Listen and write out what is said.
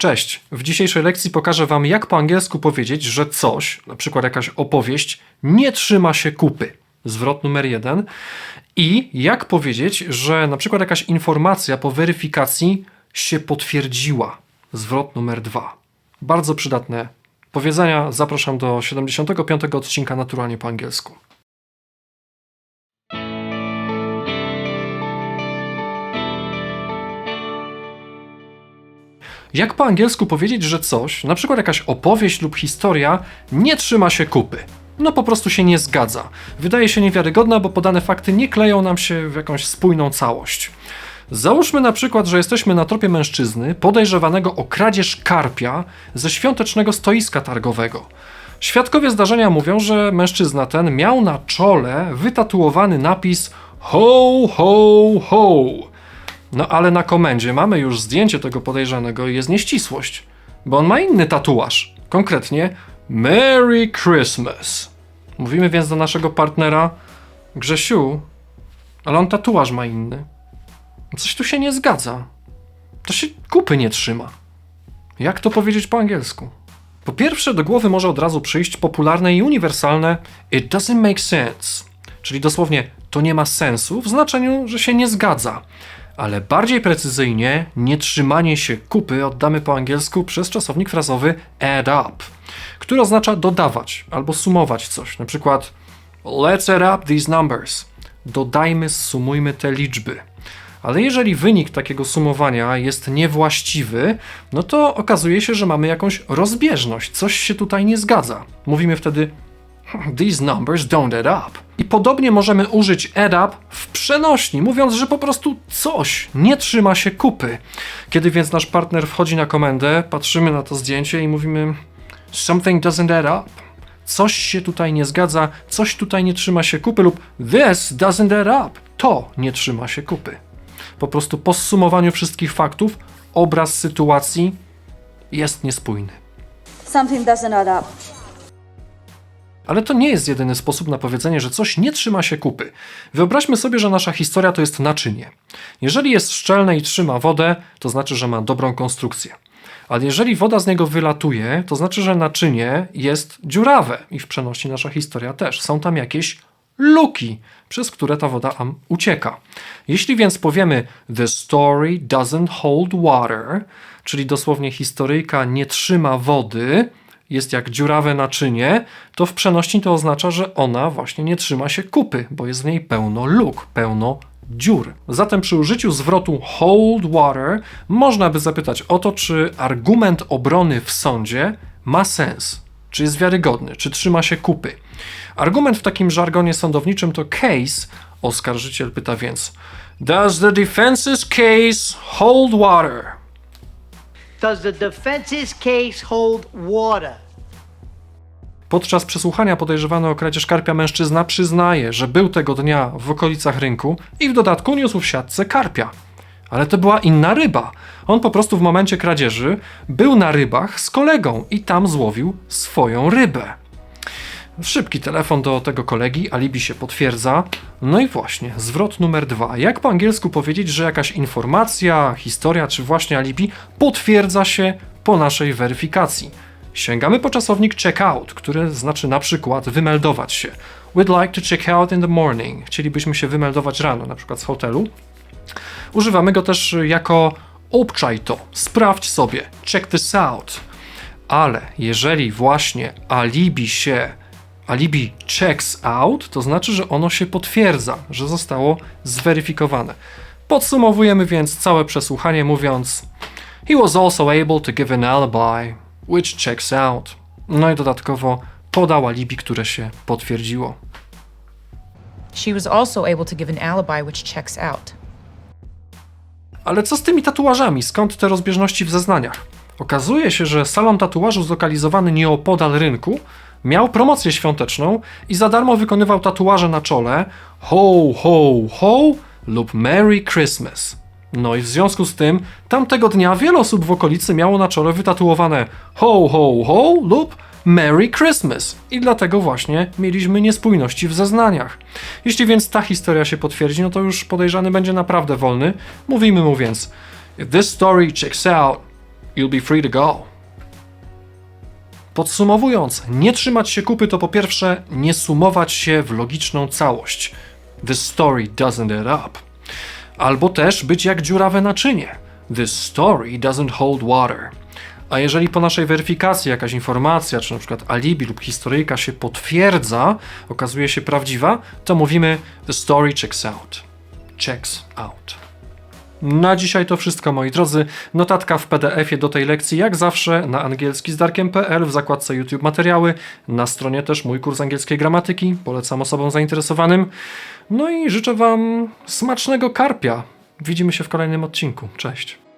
Cześć! W dzisiejszej lekcji pokażę Wam, jak po angielsku powiedzieć, że coś, na przykład jakaś opowieść, nie trzyma się kupy. Zwrot numer jeden. I jak powiedzieć, że na przykład jakaś informacja po weryfikacji się potwierdziła. Zwrot numer dwa. Bardzo przydatne powiedzenia. Zapraszam do 75 odcinka Naturalnie po angielsku. Jak po angielsku powiedzieć, że coś, na przykład jakaś opowieść lub historia, nie trzyma się kupy? No po prostu się nie zgadza. Wydaje się niewiarygodna, bo podane fakty nie kleją nam się w jakąś spójną całość. Załóżmy na przykład, że jesteśmy na tropie mężczyzny podejrzewanego o kradzież karpia ze świątecznego stoiska targowego. Świadkowie zdarzenia mówią, że mężczyzna ten miał na czole wytatuowany napis Ho, ho, ho. No ale na komendzie mamy już zdjęcie tego podejrzanego i jest nieścisłość, bo on ma inny tatuaż. Konkretnie Merry Christmas. Mówimy więc do naszego partnera Grzesiu, ale on tatuaż ma inny. Coś tu się nie zgadza. To się kupy nie trzyma. Jak to powiedzieć po angielsku? Po pierwsze, do głowy może od razu przyjść popularne i uniwersalne It doesn't make sense, czyli dosłownie to nie ma sensu w znaczeniu, że się nie zgadza. Ale bardziej precyzyjnie, nietrzymanie się kupy oddamy po angielsku przez czasownik frazowy add up, który oznacza dodawać albo sumować coś. Na przykład let's add up these numbers. Dodajmy, sumujmy te liczby. Ale jeżeli wynik takiego sumowania jest niewłaściwy, no to okazuje się, że mamy jakąś rozbieżność, coś się tutaj nie zgadza. Mówimy wtedy These numbers don't add up. I podobnie możemy użyć add up w przenośni, mówiąc, że po prostu coś nie trzyma się kupy. Kiedy więc nasz partner wchodzi na komendę, patrzymy na to zdjęcie i mówimy something doesn't add up. Coś się tutaj nie zgadza, coś tutaj nie trzyma się kupy lub this doesn't add up. To nie trzyma się kupy. Po prostu po zsumowaniu wszystkich faktów obraz sytuacji jest niespójny. Something doesn't add up. Ale to nie jest jedyny sposób na powiedzenie, że coś nie trzyma się kupy. Wyobraźmy sobie, że nasza historia to jest naczynie. Jeżeli jest szczelne i trzyma wodę, to znaczy, że ma dobrą konstrukcję. Ale jeżeli woda z niego wylatuje, to znaczy, że naczynie jest dziurawe i w przenośni nasza historia też. Są tam jakieś luki, przez które ta woda ucieka. Jeśli więc powiemy The story doesn't hold water, czyli dosłownie historyjka nie trzyma wody, jest jak dziurawe naczynie, to w przenośni to oznacza, że ona właśnie nie trzyma się kupy, bo jest w niej pełno luk, pełno dziur. Zatem przy użyciu zwrotu hold water można by zapytać o to, czy argument obrony w sądzie ma sens, czy jest wiarygodny, czy trzyma się kupy. Argument w takim żargonie sądowniczym to case. Oskarżyciel pyta więc: Does the defense's case hold water? Does the defense's case hold water? Podczas przesłuchania podejrzewany o kradzież karpia mężczyzna przyznaje, że był tego dnia w okolicach rynku i w dodatku niósł w siatce karpia. Ale to była inna ryba. On po prostu w momencie kradzieży był na rybach z kolegą i tam złowił swoją rybę. Szybki telefon do tego kolegi, alibi się potwierdza. No i właśnie, zwrot numer dwa. Jak po angielsku powiedzieć, że jakaś informacja, historia czy właśnie alibi potwierdza się po naszej weryfikacji? Sięgamy po czasownik check out, który znaczy na przykład wymeldować się. We'd like to check out in the morning. Chcielibyśmy się wymeldować rano, na przykład z hotelu. Używamy go też jako obczaj to, sprawdź sobie, check this out. Ale jeżeli właśnie alibi się alibi checks out, to znaczy, że ono się potwierdza, że zostało zweryfikowane. Podsumowujemy więc całe przesłuchanie mówiąc He was also able to give an alibi, which checks out. No i dodatkowo podał alibi, które się potwierdziło. She was also able to give an alibi which checks out. Ale co z tymi tatuażami? Skąd te rozbieżności w zeznaniach? Okazuje się, że salon tatuażu zlokalizowany nieopodal rynku miał promocję świąteczną i za darmo wykonywał tatuaże na czole ho, ho, ho lub Merry Christmas. No i w związku z tym tamtego dnia wiele osób w okolicy miało na czole wytatuowane ho, ho, ho lub Merry Christmas i dlatego właśnie mieliśmy niespójności w zeznaniach. Jeśli więc ta historia się potwierdzi, no to już podejrzany będzie naprawdę wolny. Mówimy mu więc If this story checks out, you'll be free to go. Podsumowując, nie trzymać się kupy to po pierwsze nie sumować się w logiczną całość. The story doesn't add up. Albo też być jak dziurawe naczynie. The story doesn't hold water. A jeżeli po naszej weryfikacji jakaś informacja, czy na przykład alibi lub historyjka się potwierdza, okazuje się prawdziwa, to mówimy the story checks out. Checks out. Na dzisiaj to wszystko, moi drodzy. Notatka w PDF-ie do tej lekcji, jak zawsze, na angielski z Darkiem.pl w zakładce YouTube materiały. Na stronie też mój kurs angielskiej gramatyki. Polecam osobom zainteresowanym. No i życzę Wam smacznego karpia. Widzimy się w kolejnym odcinku. Cześć.